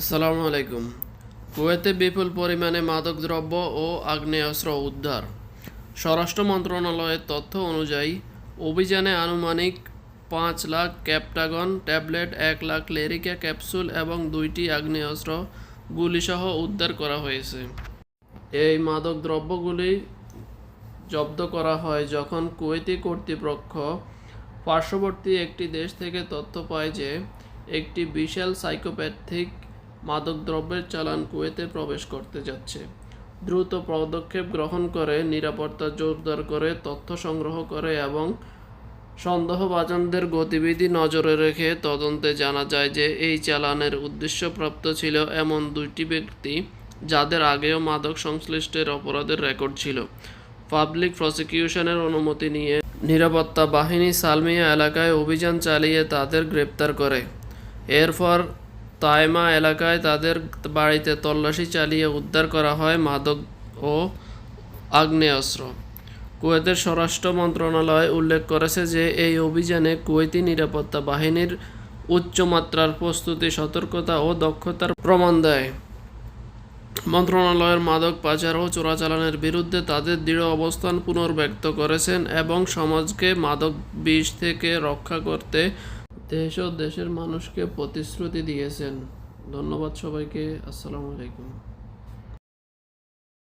আসসালামু আলাইকুম। কুয়েতে বিপুল পরিমাণে মাদকদ্রব্য ও আগ্নেয়াস্ত্র উদ্ধার। স্বরাষ্ট্র মন্ত্রণালয়ের তথ্য অনুযায়ী, অভিযানে আনুমানিক পাঁচ লাখ ক্যাপটাগন ট্যাবলেট, এক লাখ লেরিকা ক্যাপসুল এবং দুইটি আগ্নেয়াস্ত্র গুলিসহ উদ্ধার করা হয়েছে। এই মাদকদ্রব্যগুলি জব্দ করা হয় যখন কুয়েতি কর্তৃপক্ষ পার্শ্ববর্তী একটি দেশ থেকে তথ্য পায় যে, একটি বিশাল সাইকোপ্যাথিক মাদকদ্রব্যের চালান কুয়েতে প্রবেশ করতে যাচ্ছে। দ্রুত পদক্ষেপ গ্রহণ করে, নিরাপত্তা জোরদার করে, তথ্য সংগ্রহ করে এবং সন্দেহভাজনদের গতিবিধি নজরে রেখে তদন্তে জানা যায় যে এই চালানের উদ্দেশ্যপ্রাপ্ত ছিল এমন দুইটি ব্যক্তি যাদের আগেও মাদক সংশ্লিষ্টের অপরাধের রেকর্ড ছিল। পাবলিক প্রসিকিউশনের অনুমতি নিয়ে নিরাপত্তা বাহিনী সালমিয়া এলাকায় অভিযান চালিয়ে তাদের গ্রেপ্তার করে। এরপর তাইমা এলাকায় তাদের বাড়িতে তল্লাশি চালিয়ে উদ্ধার করা হয় মাদক ও আগ্নেয়াস্ত্র। কুয়েতের স্বরাষ্ট্র মন্ত্রণালয় উল্লেখ করেছে যে, এই অভিযানে কুয়েতি নিরাপত্তা বাহিনীর উচ্চমাত্রার প্রস্তুতি, সতর্কতা ও দক্ষতার প্রমাণ দেয়। মন্ত্রণালয়ের মাদক পাচার ও চোরাচালানের বিরুদ্ধে তাদের দৃঢ় অবস্থান পুনর্ব্যক্ত করেছেন এবং সমাজকে মাদক বিষ থেকে রক্ষা করতে দেশ ও দেশের মানুষকে প্রতিশ্রুতি দিয়েছেন। ধন্যবাদ সবাইকে। আসসালামু আলাইকুম।